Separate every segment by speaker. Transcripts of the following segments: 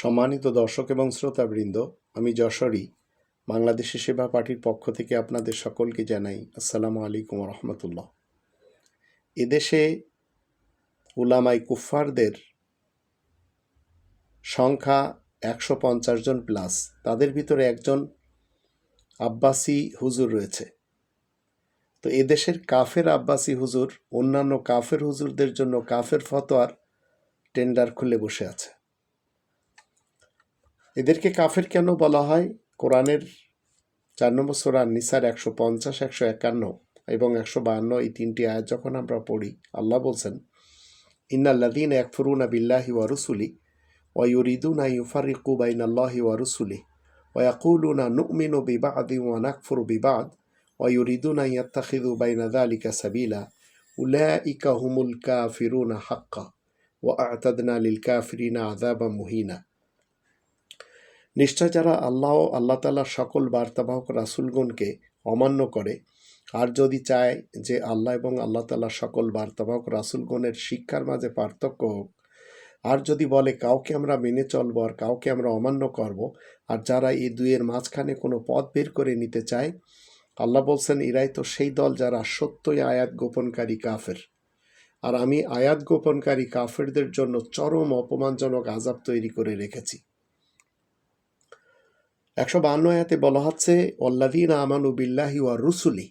Speaker 1: সম্মানিত দর্শক এবং শ্রোতাবৃন্দ, আমি যশোরী, বাংলাদেশি সেবা পার্টির পক্ষ থেকে আপনাদের সকলকে জানাই আসসালামু আলাইকুম রহমতুল্লাহ এদেশে উলামাই কুফফারদের সংখ্যা একশো পঞ্চাশ জন প্লাস, তাদের ভিতরে একজন আব্বাসি হুজুর রয়েছে। তো এদেশের কাফের আব্বাসি হুজুর, অন্যান্য কাফের হুজুরদের জন্য কাফের ফতোয়ার টেন্ডার খুলে বসে আছে। এদেরকে কাফের কেন বলা হয়? কোরআনের চার নম্বর সোরান নিসার একশো পঞ্চাশ, একশো একান্ন এবং একশো বাহান্ন এই তিনটি আয়াত যখন আমরা পড়ি, আল্লাহ বলছেন ইন্নাল্লাদিন একফরুনা বিল্লাহি ওয়ারুসুলি ওয়ুরিদুনা ইউফারিকু বাইন আল্লাহি ওয়ারুসুলি ওয়াকুলুনা নুমিনু বিবাদি ওয়া নাকফুরু বিবাদ ওয়ুরিদুনা ইয়াত্তাখিদু বাইনা যালিকা সাবিলা উলাইকা হুমুল কাফিরুনা হাক্কা ওয়া আ'তাদনা লিল কাফিরিনা আযাবা মুহিনা। নিশ্চয় যারা আল্লাহ আল্লাহ তালার সকল বার্তাবাহক রাসুলগণকে অমান্য করে, আর যদি চায় যে আল্লাহ এবং আল্লাহ তালার সকল বার্তাবাহক রাসুলগণের শিক্ষার মাঝে পার্থক্য হোক, আর যদি বলে কাউকে আমরা মেনে চলব আর কাউকে আমরা অমান্য করব, আর যারা এই দুইয়ের মাঝখানে কোনো পথ বের করে নিতে চায়, আল্লাহ বলছেন, এরাই তো সেই দল যারা সত্যই আয়াত গোপনকারী কাফের। আর আমি আয়াত গোপনকারী কাফেরদের জন্য চরম অপমানজনক আজাব তৈরি করে রেখেছি। একশো বান্ন আয়াতে বলা হচ্ছে অল্লাদিন আমানু বিল্লাহি ওয়া রুসুলি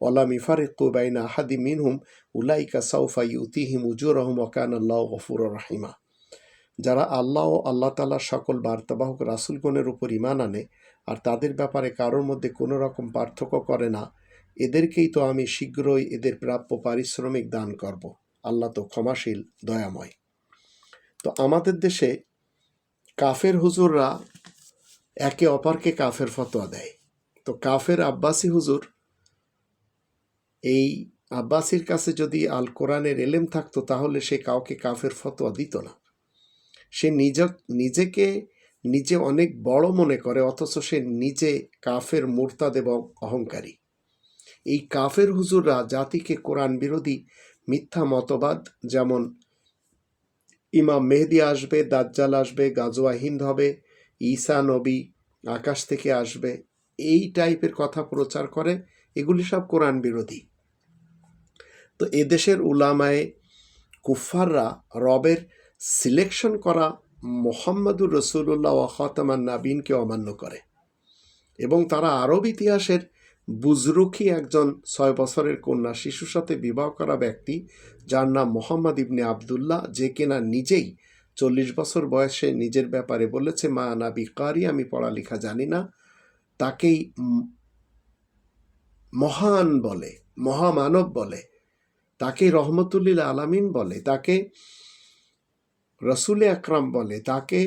Speaker 1: ওলা মিফারিকু বাইনা আহাদি মিনহুম, উলাইকা সাউফা ইউতিহিম উজুর রহম ওকান আল্লাহ গফুর রাহিমা। যারা আল্লাহ ও আল্লাহ তালার সকল বার্তাবাহক রাসুলগণের উপর ইমান আনে আর তাদের ব্যাপারে কারোর মধ্যে কোনো রকম পার্থক্য করে না, এদেরকেই তো আমি শীঘ্রই এদের প্রাপ্য পারিশ্রমিক দান করব। আল্লাহ তো ক্ষমাশীল, দয়াময়। তো আমাদের দেশে কাফের হুজুররা একে অপরকে কাফের ফতোয়া দেয়। তো কাফের আব্বাসি হুজুর, এই আব্বাসির কাছে যদি আল কোরআনের এলেম থাকতো, তাহলে সে কাউকে কাফের ফতোয়া দিত না। সে নিজ, নিজেকে নিজে অনেক বড় মনে করে, অথচ সে নিজে কাফের মোরতাদ এবং অহংকারী। এই কাফের হুজুররা জাতিকে কোরআন বিরোধী মিথ্যা মতবাদ, যেমন ইমাম মেহেদি আসবে, দাজ্জাল আসবে গাজোয়া হিন্দ হবে ঈসা নবী আকাশ থেকে আসবে, এই টাইপের কথা প্রচার করে, এগুলি সব কোরআন বিরোধী। তো এদেশের উলামায়ে কুফাররা রবের সিলেকশন করা মোহাম্মদুর রসুল্লাহ খতামান নাবিনকে অমান্য করে। এবং তারা আরব ইতিহাসের বুজরুখি একজন ছয় বছরের কন্যা শিশুর সাথে বিবাহ করা ব্যক্তি, যার নাম মোহাম্মদ ইবনে আবদুল্লাহ, যে কিনা নিজেই চল্লিশ বছর বয়সে নিজের ব্যাপারে বলেছে, মা নাবি কারি, আমি পড়ালেখা জানি না। তাকেই মহান বলে, মহামানব বলে, তাকে রহমতুল্লিল আলামিন বলে, তাকে রসুল আকরাম বলে, তাকে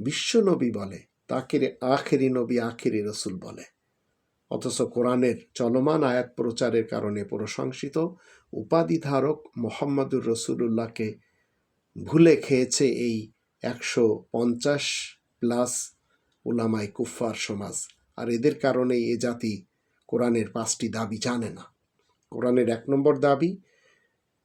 Speaker 1: বিশ্বনবী বলে, তাকে আখেরি নবী, আখেরি রসুল বলে। অথচ কোরআনের চলমান আয়াত প্রচারের কারণে প্রশংসিত উপাধিধারক মোহাম্মদুর রসুল্লাহকে ভুলে খেয়েছে এই একশো পঞ্চাশ প্লাস উলামাই কুফফার সমাজ। আর এদের কারণেই এ জাতি কোরআনের পাঁচটি দাবি জানে না। কোরআনের এক নম্বর দাবি,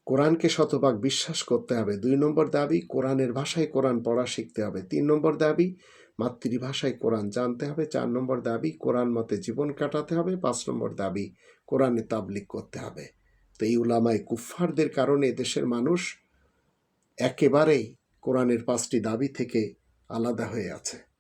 Speaker 1: কোরআনকে শতভাগ বিশ্বাস করতে হবে। দুই নম্বর দাবি, কোরআনের ভাষায় কোরআন পড়া শিখতে হবে। তিন নম্বর দাবি, মাতৃভাষায় কোরআন জানতে হবে। চার নম্বর দাবি, কোরআন মতে জীবন কাটাতে হবে। পাঁচ নম্বর দাবি, কোরআনে তাবলিক করতে হবে। তো এই উলামাই কুফফারদের কারণে দেশের মানুষ একেবারেই কোরআনের পাঁচটি দাবি থেকে আলাদা হয়ে আছে।